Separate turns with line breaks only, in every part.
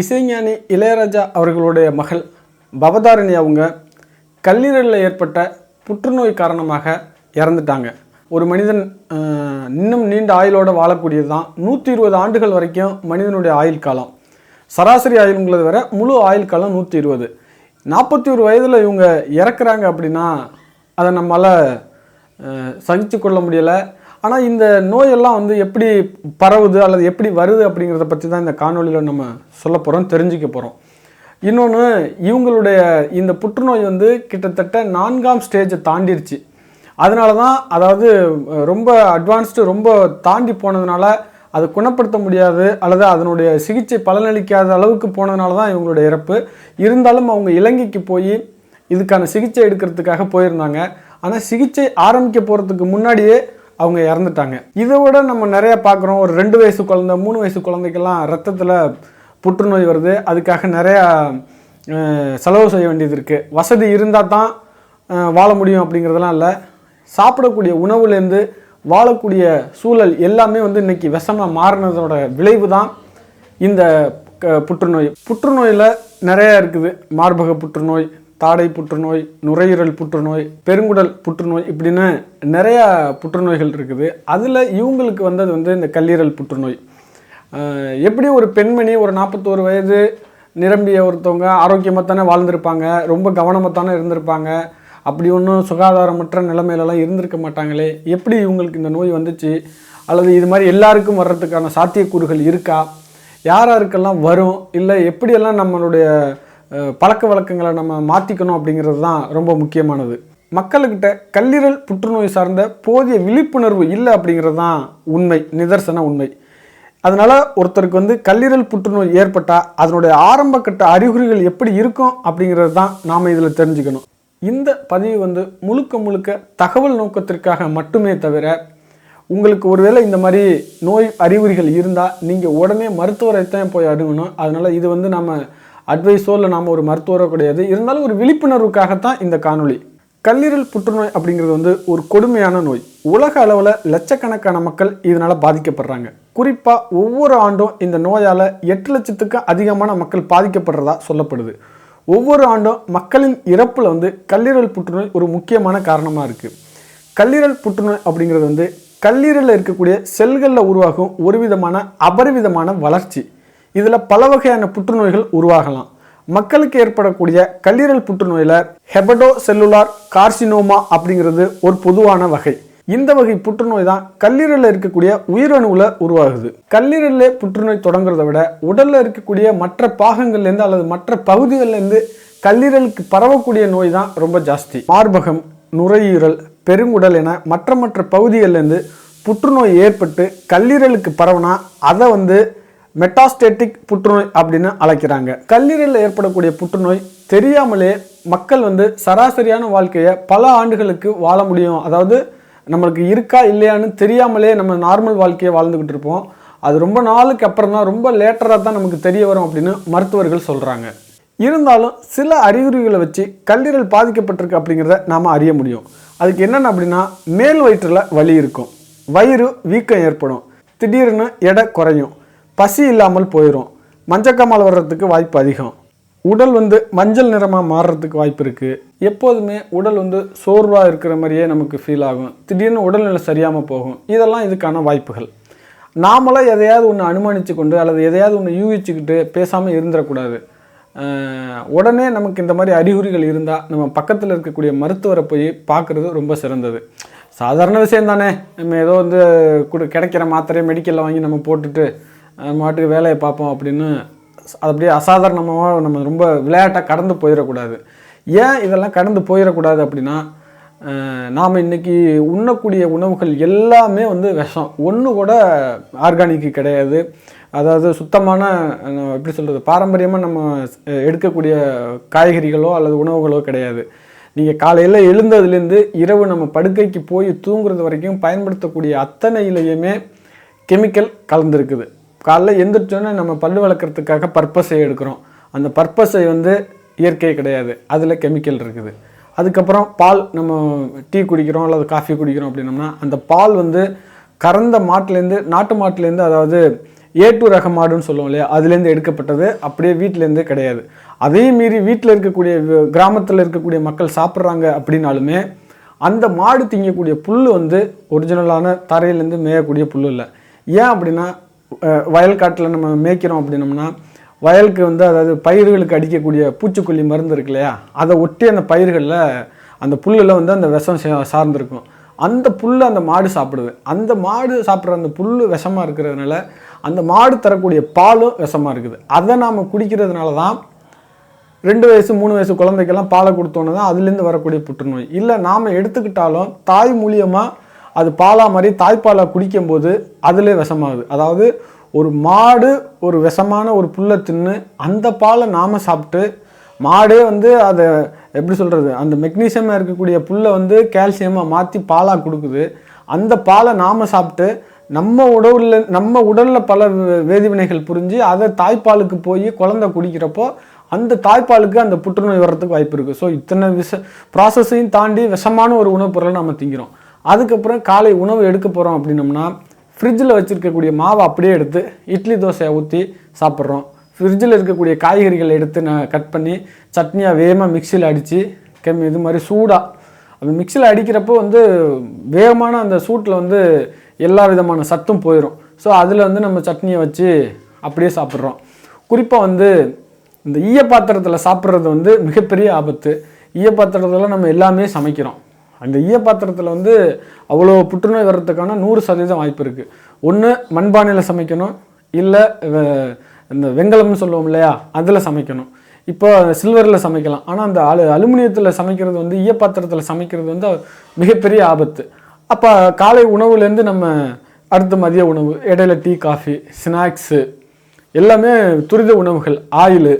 இசைஞானி இளையராஜா அவர்களுடைய மகள் பவதாரணி அவங்க கல்லீரலில் ஏற்பட்ட புற்றுநோய் காரணமாக இறந்துட்டாங்க. ஒரு மனிதன் இன்னும் நீண்ட ஆயுளோடு வாழக்கூடியது தான். நூற்றி இருபது ஆண்டுகள் வரைக்கும் மனிதனுடைய ஆயுள் காலம். சராசரி ஆயுளுங்கிறது வர முழு ஆயுள் காலம் நூற்றி இருபது. நாற்பத்தி ஒரு வயதில் இவங்க இறக்குறாங்க அப்படின்னா அதை நம்மளால் சகித்து கொள்ள முடியலை. ஆனால் இந்த நோயெல்லாம் வந்து எப்படி பரவுது அல்லது எப்படி வருது அப்படிங்கிறத பற்றி தான் இந்த காணொலியில் நம்ம சொல்ல போகிறோம் தெரிஞ்சுக்க போகிறோம் இன்னொன்று இவங்களுடைய இந்த புற்றுநோய் வந்து கிட்டத்தட்ட நான்காம் ஸ்டேஜை தாண்டிருச்சு. அதனால தான் அதாவது ரொம்ப அட்வான்ஸ்டு ரொம்ப தாண்டி போனதுனால அதை குணப்படுத்த முடியாது அல்லது அதனுடைய சிகிச்சை பலனளிக்காத அளவுக்கு போனதுனால தான் இவங்களுடைய இறப்பு. இருந்தாலும் அவங்க இலங்கைக்கு போய் இதுக்கான சிகிச்சை எடுக்கிறதுக்காக போயிருந்தாங்க. ஆனால் சிகிச்சை ஆரம்பிக்க போகிறதுக்கு முன்னாடியே அவங்க இறந்துட்டாங்க. இதை விட நம்ம நிறைய பார்க்குறோம். ஒரு ரெண்டு வயசு குழந்தை மூணு வயசு குழந்தைக்கெல்லாம் ரத்தத்தில் புற்றுநோய் வருது. அதுக்காக நிறையா செலவு செய்ய வேண்டியது இருக்குது வசதி இருந்தால் தான் வாழ முடியும் அப்படிங்கிறதெல்லாம் இல்லை. சாப்பிடக்கூடிய உணவுலேருந்து வாழக்கூடிய சூழல் எல்லாமே வந்து இன்னைக்கு விஷமாக மாறினதோட விளைவு தான் இந்த க- புற்றுநோய். புற்றுநோயில் நிறையா இருக்குது. மார்பக புற்றுநோய் தாடை புற்றுநோய் நுரையீரல் புற்றுநோய் பெருங்குடல் புற்றுநோய் இப்படின்னு நிறையா புற்றுநோய்கள் இருக்குது. அதில் இவங்களுக்கு வந்தது வந்து இந்த கல்லீரல் புற்றுநோய். எப்படி ஒரு பெண்மணி ஒரு நாற்பத்தோரு வயது நிரம்பிய ஒருத்தவங்க ஆரோக்கியமாக தானே வாழ்ந்திருப்பாங்க ரொம்ப கவனமாக தானே இருந்திருப்பாங்க அப்படி ஒன்றும் சுகாதாரமற்ற நிலைமையிலலாம் இருந்திருக்க மாட்டாங்களே எப்படி இவங்களுக்கு இந்த நோய் வந்துச்சு அல்லது இது மாதிரி எல்லாருக்கும் வர்றதுக்கான சாத்தியக்கூறுகள் இருக்கா யார் யாருக்கெல்லாம் வரும் இல்லை எப்படியெல்லாம் நம்மளுடைய பழக்க வழக்கங்களை நம்ம மாற்றிக்கணும் அப்படிங்கிறது தான் ரொம்ப முக்கியமானது. மக்கள்கிட்ட கல்லீரல் புற்றுநோய் சார்ந்த போதிய விழிப்புணர்வு இல்லை அப்படிங்கிறது தான் உண்மை நிதர்சன உண்மை. அதனால் ஒருத்தருக்கு வந்து கல்லீரல் புற்றுநோய் ஏற்பட்டால் அதனுடைய ஆரம்ப கட்ட அறிகுறிகள் எப்படி இருக்கும் அப்படிங்கிறது தான் நாம் இதில் தெரிஞ்சுக்கணும். இந்த பதிவு வந்து முழுக்க முழுக்க தகவல் நோக்கத்திற்காக மட்டுமே தவிர உங்களுக்கு ஒருவேளை இந்த மாதிரி நோய் அறிகுறிகள் இருந்தால் நீங்கள் உடனே மருத்துவரை தான் போய் அணுகணும். அதனால் இது வந்து நம்ம அட்வைஸோ இல்லை நாம் ஒரு மருத்துவரோ கிடையாது. இருந்தாலும் ஒரு விழிப்புணர்வுக்காகத்தான் இந்த காணொளி. கல்லீரல் புற்றுநோய் அப்படிங்கிறது வந்து ஒரு கொடுமையான நோய். உலக அளவில் லட்சக்கணக்கான மக்கள் இதனால் பாதிக்கப்படுறாங்க. குறிப்பாக ஒவ்வொரு ஆண்டும் இந்த நோயால் எட்டு லட்சத்துக்கு அதிகமான மக்கள் பாதிக்கப்படுறதா சொல்லப்படுது. ஒவ்வொரு ஆண்டும் மக்களின் இறப்பில் வந்து கல்லீரல் புற்றுநோய் ஒரு முக்கியமான காரணமாக இருக்குது கல்லீரல் புற்றுநோய் அப்படிங்கிறது வந்து கல்லீரலில் இருக்கக்கூடிய செல்களில் உருவாகும் ஒரு விதமான அபரிவிதமான வளர்ச்சி. இதில் பல வகையான புற்றுநோய்கள் உருவாகலாம். மக்களுக்கு ஏற்படக்கூடிய கல்லீரல் புற்றுநோயில் ஹெபடோ செல்லுலார் கார்சினோமா அப்படிங்கிறது ஒரு பொதுவான வகை. இந்த வகை புற்றுநோய் தான் கல்லீரலில் இருக்கக்கூடிய உயிரணுவில் உருவாகுது. கல்லீரலில் புற்றுநோய் தொடங்குறத விட உடலில் இருக்கக்கூடிய மற்ற பாகங்கள்லேருந்து அல்லது மற்ற பகுதிகள்லேருந்து கல்லீரலுக்கு பரவக்கூடிய நோய் தான் ரொம்ப ஜாஸ்தி. மார்பகம் நுரையீரல் பெருங்குடல் என மற்ற மற்ற பகுதிகள்லேருந்து புற்றுநோய் ஏற்பட்டு கல்லீரலுக்கு பரவுனா அதை வந்து மெட்டாஸ்டேட்டிக் புற்றுநோய் அப்படின்னு அழைக்கிறாங்க. கல்லீரலில் ஏற்படக்கூடிய புற்றுநோய் தெரியாமலே மக்கள் வந்து சராசரியான வாழ்க்கையை பல ஆண்டுகளுக்கு வாழ முடியும். அதாவது நம்மளுக்கு இருக்கா இல்லையான்னு தெரியாமலே நம்ம நார்மல் வாழ்க்கையை வாழ்ந்துக்கிட்டு இருப்போம். அது ரொம்ப நாளுக்கு அப்புறம் தான் ரொம்ப லேட்டராக தான் நமக்கு தெரிய வரும் அப்படின்னு மருத்துவர்கள் சொல்கிறாங்க இருந்தாலும் சில அறிகுறிகளை வச்சு கல்லீரல் பாதிக்கப்பட்டிருக்கு அப்படிங்கிறத நாம் அறிய முடியும். அதுக்கு என்னென்ன அப்படின்னா மேல் வயிற்றில் வலி இருக்கும். வயிறு வீக்கம் ஏற்படும். திடீர்னு எடை குறையும். பசி இல்லாமல் போயிடும் மஞ்சக்காமல் வர்றதுக்கு வாய்ப்பு அதிகம். உடல் வந்து மஞ்சள் நிறமாக மாறுறதுக்கு வாய்ப்பு இருக்குது எப்போதுமே உடல் வந்து சோர்வாக இருக்கிற மாதிரியே நமக்கு ஃபீல் ஆகும். திடீர்னு உடல்நிலை சரியாமல் போகும். இதெல்லாம் இதுக்கான வாய்ப்புகள். நாமளாக எதையாவது ஒன்று அனுமானித்து கொண்டு அல்லது எதையாவது ஒன்று யூகிச்சுக்கிட்டு பேசாமல் இருந்துடக்கூடாது. உடனே நமக்கு இந்த மாதிரி அறிகுறிகள் இருந்தால் நம்ம பக்கத்தில் இருக்கக்கூடிய மருத்துவரை போய் பார்க்குறது ரொம்ப சிறந்தது. சாதாரண விஷயம் தானே நம்ம ஏதோ வந்து கொடு கிடைக்கிற மாத்திரையை மெடிக்கலில் வாங்கி நம்ம போட்டுட்டு மாட்டுக்கு வேலையை பார்ப்போம் அப்படின்னு அப்படியே அசாதாரணமாக நம்ம ரொம்ப விளையாட்டாக கடந்து போயிடக்கூடாது. ஏன் இதெல்லாம் கடந்து போயிடக்கூடாது அப்படின்னா நாம் இன்னைக்கு உண்ணக்கூடிய உணவுகள் எல்லாமே வந்து விஷம். ஒன்று கூட ஆர்கானிக்கு கிடையாது. அதாவது சுத்தமான எப்படி சொல்கிறது பாரம்பரியமாக நம்ம எடுக்கக்கூடிய காய்கறிகளோ அல்லது உணவுகளோ கிடையாது. நீங்கள் காலையில் எழுந்ததுலேருந்து இரவு நம்ம படுக்கைக்கு போய் தூங்குறது வரைக்கும் பயன்படுத்தக்கூடிய அத்தனையிலையுமே கெமிக்கல் கலந்துருக்குது. காலைல எந்திரிச்சோன்னே நம்ம பல் வளர்க்குறதுக்காக பர்பஸை எடுக்கிறோம். அந்த பர்பஸை வந்து இயற்கை கிடையாது. அதில் கெமிக்கல் இருக்குது. அதுக்கப்புறம் பால் நம்ம டீ குடிக்கிறோம் அல்லது காஃபி குடிக்கிறோம் அப்படின்னோம்னா அந்த பால் வந்து கறந்த மாட்டுலேருந்து நாட்டு மாட்டுலேருந்து அதாவது ஏ டூ ரக மாடுன்னு சொல்லுவோம் இல்லையா அதுலேருந்து எடுக்கப்பட்டது. அப்படியே வீட்டிலேருந்தே கிடையாது. அதையும் மீறி வீட்டில் இருக்கக்கூடிய கிராமத்தில் இருக்கக்கூடிய மக்கள் சாப்பிட்றாங்க அப்படின்னாலுமே அந்த மாடு திங்கக்கூடிய புல் வந்து ஒரிஜினலான தரையிலேருந்து மேயக்கூடிய புல் இல்லை. ஏன் அப்படின்னா வயல்காட்டில் நம்ம மேய்க்கிறோம் அப்படின்னோம்னா வயலுக்கு வந்து அதாவது பயிர்களுக்கு அடிக்கக்கூடிய பூச்சிக்கொல்லி மருந்து இருக்கு இல்லையா? அதை ஒட்டி அந்த பயிர்களில் அந்த புல்லில் வந்து அந்த விஷம் சார்ந்திருக்கும். அந்த புல் அந்த மாடு சாப்பிடுது. அந்த மாடு சாப்பிட்ற அந்த புல் விஷமாக இருக்கிறதுனால அந்த மாடு தரக்கூடிய பாலும் விஷமாக இருக்குது. அதை நாம் குடிக்கிறதுனால தான் ரெண்டு வயசு மூணு வயசு குழந்தைக்கெல்லாம் பாலை கொடுத்தோன்னு தான் அதுலேருந்து வரக்கூடிய புற்றுநோய். இல்லை நாம் எடுத்துக்கிட்டாலும் தாய் மூலியமாக அது பாலா மாதிரி தாய்ப்பாலை குடிக்கும்போது அதிலே விஷமாகுது. அதாவது ஒரு மாடு ஒரு விஷமான ஒரு புல்லை தின்னு அந்த பாலை நாம் சாப்பிட்டு மாடே வந்து அதை எப்படி சொல்கிறது அந்த மெக்னீசியமாக இருக்கக்கூடிய புல்லை வந்து கால்சியமாக மாற்றி பாலாக கொடுக்குது. அந்த பாலை நாம் சாப்பிட்டு நம்ம உடவுல நம்ம உடலில் பல வே- வேதிவினைகள் புரிஞ்சு அதை தாய்ப்பாலுக்கு போய் குழந்தை குடிக்கிறப்போ அந்த தாய்ப்பாலுக்கு அந்த புற்றுநோய் வர்றதுக்கு வாய்ப்பு இருக்குது ஸோ இத்தனை விஷ ப்ராசஸையும் தாண்டி விஷமான ஒரு உணவுப் பொருளை நம்ம திங்கிறோம். அதுக்கப்புறம் காலை உணவு எடுக்க போகிறோம் அப்படின்னம்னா ஃப்ரிட்ஜில் வச்சுருக்கக்கூடிய மாவை அப்படியே எடுத்து இட்லி தோசையை ஊற்றி சாப்பிட்றோம். ஃப்ரிட்ஜில் இருக்கக்கூடிய காய்கறிகளை எடுத்து நான் கட் பண்ணி சட்னியாக வேகமாக மிக்சியில் அடித்து கம்மி இது மாதிரி சூடாக அது மிக்சியில் அடிக்கிறப்போ வந்து வேகமான அந்த சூட்டில் வந்து எல்லா விதமான சத்தும் போயிடும் ஸோ அதில் வந்து நம்ம சட்னியை வச்சு அப்படியே சாப்பிட்றோம். குறிப்பாக வந்து இந்த ஈய பாத்திரத்தில் சாப்பிட்றது வந்து மிகப்பெரிய ஆபத்து. ஈய பாத்திரத்தில் நம்ம எல்லாமே சமைக்கிறோம். அந்த ஈயப்பாத்திரத்தில் வந்து அவ்வளோ புற்றுநோய் வர்றதுக்கான நூறு சதவீதம் வாய்ப்பு இருக்குது ஒன்று மண்பானையில் சமைக்கணும். இல்லை இந்த வெங்கலம்னு சொல்லுவோம் இல்லையா? அதில் சமைக்கணும். இப்போ சில்வரில் சமைக்கலாம். ஆனால் அந்த அலு அலுமினியத்தில் சமைக்கிறது வந்து ஈயப்பாத்திரத்தில் சமைக்கிறது வந்து மிகப்பெரிய ஆபத்து. அப்போ காலை உணவுலேருந்து நம்ம அடுத்த மதிய உணவு இடையில டீ காஃபி ஸ்நாக்ஸு எல்லாமே துரித உணவுகள் ஆயிலு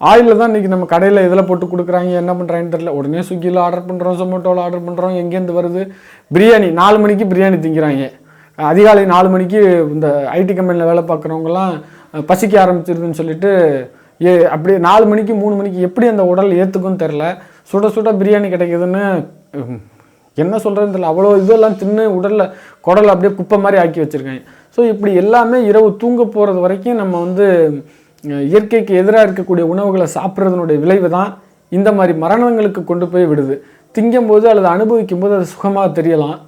ஆயிலில் தான் இன்றைக்கி நம்ம கடையில் இதில் போட்டு கொடுக்குறாங்க என்ன பண்ணுறாங்கன்னு தெரியல. உடனே ஸ்விக்கியில் ஆர்டர் பண்ணுறோம் ஜொமேட்டோவில் ஆர்டர் பண்ணுறோம் எங்கேருந்து வருது? பிரியாணி நாலு மணிக்கு பிரியாணி திங்கிறாங்க. அதிகாலை நாலு மணிக்கு இந்த ஐடி கம்பெனியில் வேலை பார்க்குறவங்கலாம் பசிக்க ஆரம்பிச்சிருதுன்னு சொல்லிட்டு ஏ அப்படியே நாலு மணிக்கு மூணு மணிக்கு எப்படி அந்த உடல் ஏற்றுக்குன்னு தெரில சுட சுட பிரியாணி கிடைக்குதுன்னு என்ன சொல்கிறதுன்னு தெரியல. அவ்வளோ இதெல்லாம் தின்னு உடலில் குடல் அப்படியே குப்பை மாதிரி ஆக்கி வச்சுருக்காங்க. ஸோ இப்படி எல்லாமே இரவு தூங்க போகிறது வரைக்கும் நம்ம வந்து இயற்கைக்கு எதிராக இருக்கக்கூடிய உணவுகளை சாப்பிட்றதுனுடைய விளைவு தான் இந்த மாதிரி மரணங்களுக்கு கொண்டு போய் விடுது. திங்கும்போது அல்லது அனுபவிக்கும் போது அது சுகமாக தெரியலாம்.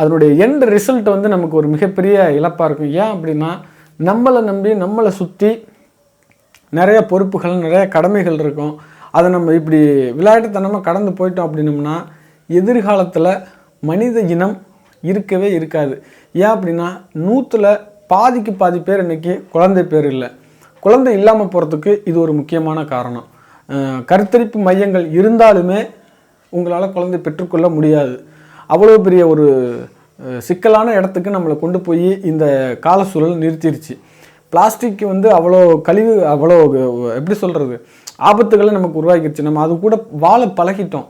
அதனுடைய எண்ட் ரிசல்ட் வந்து நமக்கு ஒரு மிகப்பெரிய இழப்பாக இருக்கும். ஏன் அப்படின்னா நம்மளை நம்பி நம்மளை சுற்றி நிறைய பொறுப்புகள் நிறைய கடமைகள் இருக்கும். அதை நம்ம இப்படி விளையாட்டுத்தனமாக கடந்து போயிட்டோம் அப்படின்னோம்னா எதிர்காலத்தில் மனித இனம் இருக்கவே இருக்காது. ஏன் அப்படின்னா நூற்றில் பாதிக்கு பாதி பேர் இன்னைக்கு குழந்தை பேர் இல்லை. குழந்தை இல்லாமல் போகிறதுக்கு இது ஒரு முக்கியமான காரணம். கருத்தரிப்பு மையங்கள் இருந்தாலுமே உங்களால் குழந்தை பெற்றுக்கொள்ள முடியாது. அவ்வளோ பெரிய ஒரு சிக்கலான இடத்துக்கு நம்மளை கொண்டு போய் இந்த கால சூழல் நிறுத்திடுச்சு பிளாஸ்டிக் வந்து அவ்வளோ கழிவு அவ்வளோ எப்படி சொல்கிறது ஆபத்துகளை நமக்கு உருவாக்கிடுச்சு நம்ம அது கூட வாழ பழகிட்டோம்.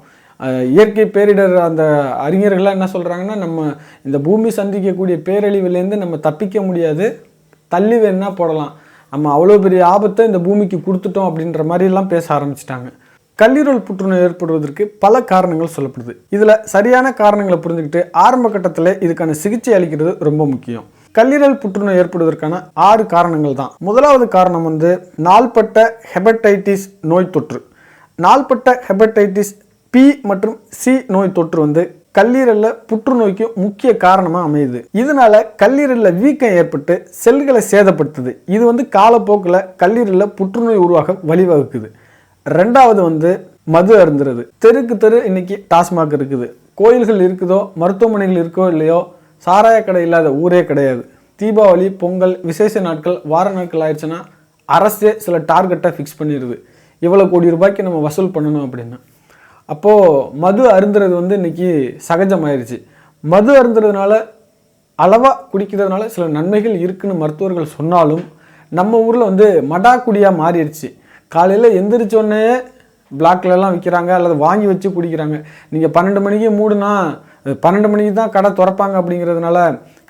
இயற்கை பேரிடர் அந்த அறிஞர்கள்லாம் என்ன சொல்கிறாங்கன்னா நம்ம இந்த பூமி சந்திக்கக்கூடிய பேரழிவுலேருந்து நம்ம தப்பிக்க முடியாது. தள்ளி வேணால் போடலாம். நம்ம அவ்வளோ பெரிய ஆபத்தை இந்த பூமிக்கு கொடுத்துட்டோம் அப்படின்ற மாதிரிலாம் பேச ஆரம்பிச்சிட்டாங்க. கல்லீரல் புற்றுநோய் ஏற்படுவதற்கு பல காரணங்கள் சொல்லப்படுது. இதில் சரியான காரணங்களை புரிஞ்சுக்கிட்டு ஆரம்ப கட்டத்தில் இதுக்கான சிகிச்சை அளிக்கிறது ரொம்ப முக்கியம். கல்லீரல் புற்றுநோய் ஏற்படுவதற்கான ஆறு காரணங்கள் தான். முதலாவது காரணம் வந்து நாள்பட்ட ஹெபடைட்டிஸ் நோய் தொற்று. நாள்பட்ட ஹெபடைட்டிஸ் பி மற்றும் சி நோய் தொற்று வந்து கல்லீரல்ல புற்றுநோய்க்கு முக்கிய காரணமாக அமையுது. இதனால கல்லீரல்ல வீக்கம் ஏற்பட்டு செல்களை சேதப்படுத்துது. இது வந்து காலப்போக்கில் கல்லீரல்ல புற்றுநோய் உருவாக வழிவகுக்குது. ரெண்டாவது வந்து மது அருந்துறது. தெருக்கு தெரு இன்னைக்கு டாஸ்மாக் இருக்குது. கோயில்கள் இருக்குதோ மருத்துவமனைகள் இருக்கோ இல்லையோ சாராய கடை இல்லாத ஊரே கிடையாது. தீபாவளி பொங்கல் விசேஷ நாட்கள் வார நாட்கள் ஆயிடுச்சுன்னா அரசே சில டார்கெட்டை ஃபிக்ஸ் பண்ணிடுது. இவ்வளோ கோடி ரூபாய்க்கு நம்ம வசூல் பண்ணணும் அப்படின்னா. அப்போது மது அருந்துறது வந்து இன்னைக்கு சகஜமாயிருச்சு. மது அருந்துறதுனால அளவாக குடிக்கிறதுனால சில நன்மைகள் இருக்குன்னு மருத்துவர்கள் சொன்னாலும் நம்ம ஊரில் வந்து மடா குடியாக மாறிடுச்சு. காலையில் எந்திரிச்சோடனே பிளாக்லலாம் விற்கிறாங்க அல்லது வாங்கி வச்சு குடிக்கிறாங்க. நீங்கள் பன்னெண்டு மணிக்கு மூடுனா பன்னெண்டு மணிக்கு தான் கடை திறப்பாங்க அப்படிங்கிறதுனால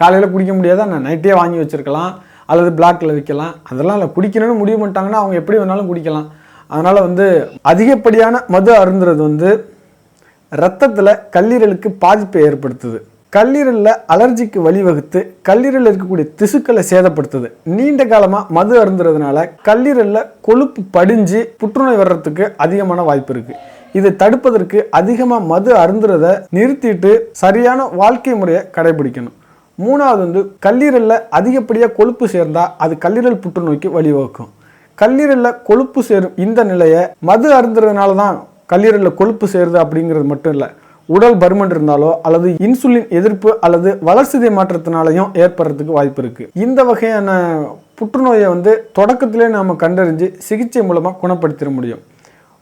காலையில் குடிக்க முடியாதா? நான் நைட்டே வாங்கி வச்சுருக்கலாம். அல்லது பிளாக்கில் விற்கலாம் அதெல்லாம் இல்லை குடிக்கணும்னு முடிவு பண்ணிட்டாங்கன்னா அவங்க எப்படி வேணாலும் குடிக்கலாம். அதனால் வந்து அதிகப்படியான மது அருந்துறது வந்து ரத்தத்தில் கல்லீரலுக்கு பாதிப்பை ஏற்படுத்துது. கல்லீரலில் அலர்ஜிக்கு வழிவகுத்து கல்லீரலில் இருக்கக்கூடிய திசுக்களை சேதப்படுத்துது. நீண்ட காலமாக மது அருந்துறதுனால கல்லீரலில் கொழுப்பு படிஞ்சு புற்றுநோய் வர்றதுக்கு அதிகமான வாய்ப்பு இருக்குது இதை தடுப்பதற்கு அதிகமாக மது அருந்துறத நிறுத்திட்டு சரியான வாழ்க்கை முறையை கடைபிடிக்கணும். மூணாவது வந்து கல்லீரலில் அதிகப்படியாக கொழுப்பு சேர்ந்தால் அது கல்லீரல் புற்றுநோய்க்கு வழிவகுக்கும். கல்லீரலில் கொழுப்பு சேரும் இந்த நிலையை மது அருந்துறதுனால தான் கல்லீரலில் கொழுப்பு சேருது அப்படிங்கிறது மட்டும் இல்லை. உடல் பருமன் இருந்தாலோ அல்லது இன்சுலின் எதிர்ப்பு அல்லது வளர்சிதை மாற்றத்தினாலையும் ஏற்படுறதுக்கு வாய்ப்பு இருக்குது இந்த வகையான புற்றுநோயை வந்து தொடக்கத்திலே நாம் கண்டறிஞ்சு சிகிச்சை மூலமாக குணப்படுத்திட முடியும்.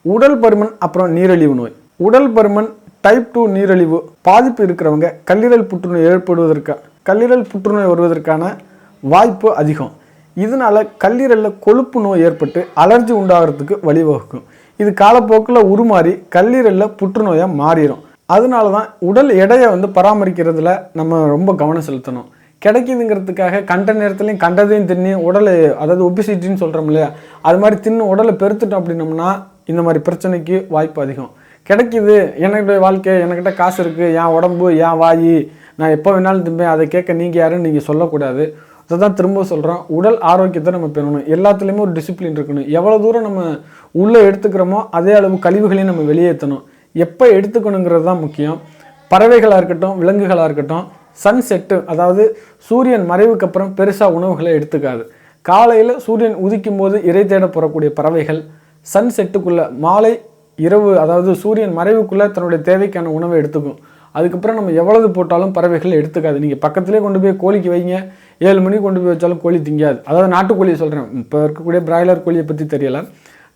உடல் பருமன் அப்புறம் நீரிழிவு நோய். உடல் பருமன் டைப் டூ நீரிழிவு பாதிப்பு இருக்கிறவங்க கல்லீரல் புற்றுநோய் ஏற்படுவதற்கு கல்லீரல் புற்றுநோய் வருவதற்கான வாய்ப்பு அதிகம். இதனால கல்லீரலில் கொழுப்பு நோய் ஏற்பட்டு அலர்ஜி உண்டாகிறதுக்கு வழிவகுக்கும். இது காலப்போக்கில் உருமாறி கல்லீரலில் புற்றுநோயாக மாறிடும் அதனால தான் உடல் எடையை வந்து பராமரிக்கிறதுல நம்ம ரொம்ப கவனம் செலுத்தணும். கிடைக்குதுங்கிறதுக்காக கண்ட நேரத்துலையும் கண்டதையும் தின்னு உடலை அதாவது ஒபிசிட்டின்னு சொல்கிறோம் இல்லையா? அது மாதிரி தின்னு உடலை பெருத்துட்டோம் அப்படின்னோம்னா இந்த மாதிரி பிரச்சனைக்கு வாய்ப்பு அதிகம். கிடைக்குது என்னுடைய வாழ்க்கை என்கிட்ட காசு இருக்குது என் உடம்பு என் வாய் நான் எப்போ வேணாலும் திம்பேன் அதை கேட்க நீங்கள் யாருன்னு நீங்கள் சொல்லக்கூடாது. அதை தான் திரும்ப சொல்கிறோம் உடல் ஆரோக்கியத்தை நம்ம பெறணும். எல்லாத்துலேயுமே ஒரு டிசிப்ளின் இருக்கணும். எவ்வளோ தூரம் நம்ம உள்ளே எடுத்துக்கிறோமோ அதே அளவு கழிவுகளையும் நம்ம வெளியேற்றணும். எப்போ எடுத்துக்கணுங்கிறது தான் முக்கியம். பறவைகளாக இருக்கட்டும் விலங்குகளாக இருக்கட்டும் சன் செட்டு அதாவது சூரியன் மறைவுக்கு அப்புறம் பெருசாக உணவுகளை எடுத்துக்காது. காலையில் சூரியன் உதிக்கும் போது இறை தேட போகக்கூடிய பறவைகள் சன் செட்டுக்குள்ளே மாலை இரவு அதாவது சூரியன் மறைவுக்குள்ளே தன்னுடைய தேவைக்கான உணவை எடுத்துக்கும். அதுக்கப்புறம் நம்ம எவ்வளவு போட்டாலும் பறவைகள் எடுத்துக்காது. நீங்கள் பக்கத்துலேயே கொண்டு போய் கோழிக்கு வைங்க. ஏழு மணிக்கு கொண்டு போய் வச்சாலும் கோழி திங்காது. அதாவது நாட்டுக்கோழியை சொல்கிறேன் இப்போ இருக்கக்கூடிய பிராய்லர் கோழியை பற்றி தெரியல.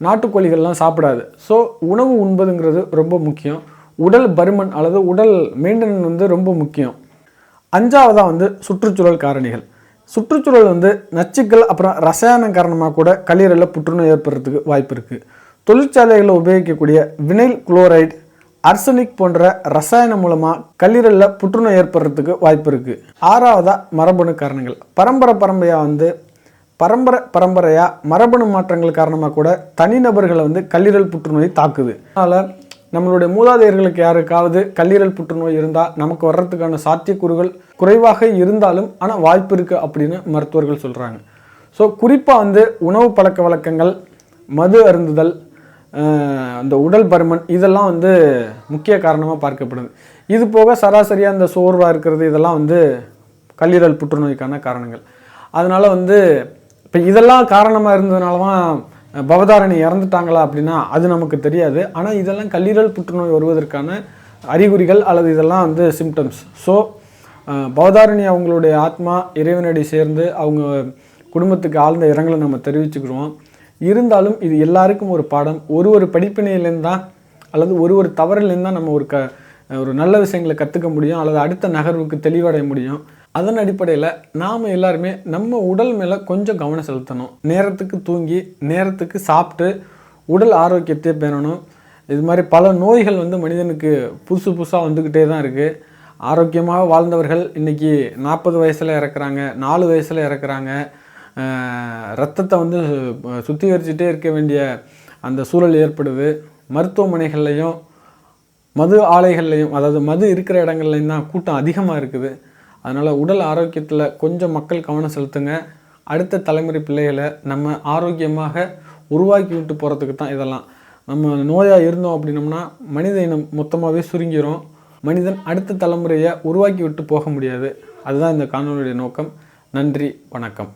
நாட்டுக்கோழிகள்லாம் சாப்பிடாது. ஸோ உணவு உண்பதுங்கிறது ரொம்ப முக்கியம். உடல் பருமன் அல்லது உடல் மெயின்டெனன் வந்து ரொம்ப முக்கியம். அஞ்சாவதாக வந்து சுற்றுச்சூழல் காரணிகள். சுற்றுச்சூழல் வந்து நச்சுக்கள் அப்புறம் ரசாயனம் காரணமாக கூட கல்லீரலில் புற்றுநோய் ஏற்படுறதுக்கு வாய்ப்பு இருக்குது தொழிற்சாலைகளில் உபயோகிக்கக்கூடிய வினைல் குளோரைடு அர்சனிக் போன்ற ரசாயனம் மூலமாக கல்லீரலில் புற்றுநோய் ஏற்படுறதுக்கு வாய்ப்பு இருக்குது ஆறாவதாக மரபணு காரணங்கள். பரம்பரை பரம்பரையாக வந்து பரம்பரை பரம்பரையாக மரபணு மாற்றங்கள் காரணமாக கூட தனிநபர்களை வந்து கல்லீரல் புற்றுநோய் தாக்குது. அதனால் நம்மளுடைய மூதாதையர்களுக்கு யாருக்காவது கல்லீரல் புற்றுநோய் இருந்தால் நமக்கு வர்றதுக்கான சாத்தியக்கூறுகள் குறைவாக இருந்தாலும் ஆனால் வாய்ப்பு இருக்குது அப்படின்னு மருத்துவர்கள் சொல்கிறாங்க ஸோ குறிப்பாக வந்து உணவு பழக்க வழக்கங்கள் மது அருந்துதல் அந்த உடல் பருமன் இதெல்லாம் வந்து முக்கிய காரணமாக பார்க்கப்படுது. இது போக சராசரியாக இந்த சோர்வாக இருக்கிறது இதெல்லாம் வந்து கல்லீரல் புற்றுநோய்க்கான காரணங்கள். அதனால் வந்து இப்போ இதெல்லாம் காரணமாக இருந்ததுனால தான் பவதாரணி இறந்துட்டாங்களா அப்படின்னா அது நமக்கு தெரியாது. ஆனால் இதெல்லாம் கல்லீரல் புற்றுநோய் வருவதற்கான அறிகுறிகள் அல்லது இதெல்லாம் வந்து சிம்டம்ஸ் ஸோ பவதாரணி அவங்களுடைய ஆத்மா இறைவனடி சேர்ந்து அவங்க குடும்பத்துக்கு ஆழ்ந்த இரங்கலை நம்ம தெரிவிச்சுக்கிறோம். இருந்தாலும் இது எல்லாருக்கும் ஒரு பாடம். ஒரு ஒரு படிப்பினையிலேருந்து தான் அல்லது ஒரு ஒரு தவறிலேருந்து தான் நம்ம ஒரு க ஒரு நல்ல விஷயங்களை கற்றுக்க முடியும் அல்லது அடுத்த நகர்வுக்கு தெளிவடைய முடியும். அதன் அடிப்படையில் நாம் எல்லாருமே நம்ம உடல் மேலே கொஞ்சம் கவனம் செலுத்தணும். நேரத்துக்கு தூங்கி நேரத்துக்கு சாப்பிட்டு உடல் ஆரோக்கியத்தை பேணணும். இது மாதிரி பல நோய்கள் வந்து மனிதனுக்கு புதுசு புதுசாக வந்துக்கிட்டே தான் இருக்குது ஆரோக்கியமாக வாழ்ந்தவர்கள் இன்றைக்கி நாற்பது வயசில் இறக்குறாங்க நாலு வயசில் இறக்குறாங்க. ரத்தத்தை வந்து சுத்திகரிச்சுட்டே இருக்க வேண்டிய அந்த சூழல் ஏற்படுது. மருத்துவமனைகள்லையும் மது ஆலைகள்லையும் அதாவது மது இருக்கிற இடங்கள்லையும் தான் கூட்டம் அதிகமாக இருக்குது. அதனால் உடல் ஆரோக்கியத்தில் கொஞ்சம் மக்கள் கவனம் செலுத்துங்க. அடுத்த தலைமுறை பிள்ளைகளை நம்ம ஆரோக்கியமாக உருவாக்கி விட்டு போகிறதுக்கு தான் இதெல்லாம். நம்ம நோயாக இருந்தோம் அப்படின்னோம்னா மனித இனம் மொத்தமாகவே சுருங்கிரும். மனிதன் அடுத்த தலைமுறையை உருவாக்கி விட்டு போக முடியாது. அதுதான் இந்த காணொலியுடைய நோக்கம். நன்றி வணக்கம்.